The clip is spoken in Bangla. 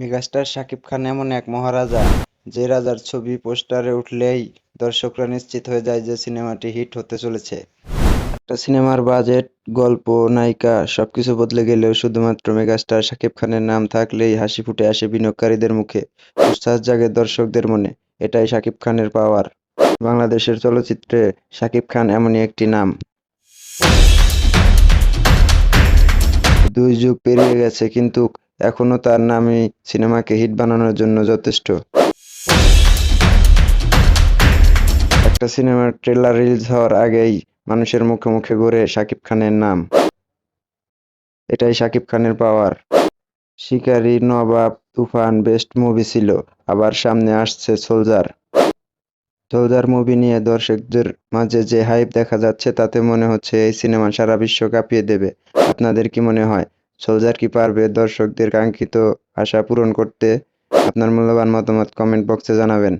মেগাস্টার শাকিব খান এমন এক মহারাজা যে রাজার ছবি, পোস্টারে উঠলেই দর্শকরা নিশ্চিত হয়ে যায় যে সিনেমাটি হিট হতে চলেছে। একটা সিনেমার বাজেট, গল্প, নায়িকা সবকিছু বদলে গেলেও শুধুমাত্র মেগাস্টার শাকিব খানের নাম থাকলেই হাসি ফুটে আসে বিনিয়োগকারীদের মুখে উচ্ছ্বাস জাগে দর্শকদের মনে। এটাই শাকিব খানের পাওয়ার। বাংলাদেশের চলচ্চিত্রে শাকিব খান এমনই একটি নাম। দুই যুগ পেরিয়ে গেছে, কিন্তু এখনও তার নামই সিনেমাকে হিট বানানোর জন্য যথেষ্ট। একটা সিনেমার ট্রেলার রিলিজ হওয়ার আগেই মানুষের মুখে মুখে ঘুরে শাকিব খানের নাম। এটাই শাকিব খানের পাওয়ার। শিকারী, নবাব, তুফান, বেস্ট মুভি ছিল, আবার সামনে আসছে সোলজার। সোলজার মুভি নিয়ে দর্শকদের মাঝে যে হাইপ দেখা যাচ্ছে, তাতে মনে হচ্ছে এই সিনেমা সারা বিশ্ব কাঁপিয়ে দেবে। আপনাদের কি মনে হয়? সোলজার কি পারবে দর্শকদের কাঙ্ক্ষিত আশা পূরণ করতে? আপনার মূল্যবান মতামত কমেন্ট বক্সে জানাবেন।